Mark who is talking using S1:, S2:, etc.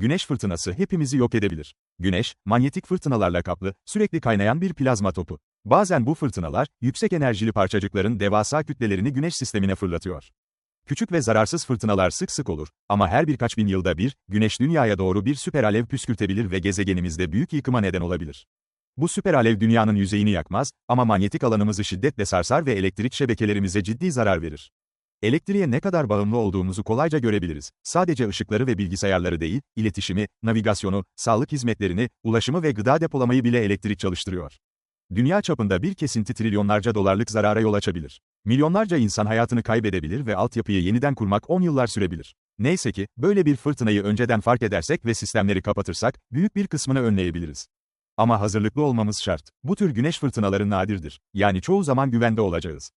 S1: Güneş fırtınası hepimizi yok edebilir. Güneş, manyetik fırtınalarla kaplı, sürekli kaynayan bir plazma topu. Bazen bu fırtınalar, yüksek enerjili parçacıkların devasa kütlelerini güneş sistemine fırlatıyor. Küçük ve zararsız fırtınalar sık sık olur ama her birkaç bin yılda bir, güneş dünyaya doğru bir süper alev püskürtebilir ve gezegenimizde büyük yıkıma neden olabilir. Bu süper alev dünyanın yüzeyini yakmaz ama manyetik alanımızı şiddetle sarsar ve elektrik şebekelerimize ciddi zarar verir. Elektriğe ne kadar bağımlı olduğumuzu kolayca görebiliriz. Sadece ışıkları ve bilgisayarları değil, iletişimi, navigasyonu, sağlık hizmetlerini, ulaşımı ve gıda depolamayı bile elektrik çalıştırıyor. Dünya çapında bir kesinti trilyonlarca dolarlık zarara yol açabilir. Milyonlarca insan hayatını kaybedebilir ve altyapıyı yeniden kurmak 10 yıllar sürebilir. Neyse ki, böyle bir fırtınayı önceden fark edersek ve sistemleri kapatırsak, büyük bir kısmını önleyebiliriz. Ama hazırlıklı olmamız şart. Bu tür güneş fırtınaları nadirdir. Yani çoğu zaman güvende olacağız.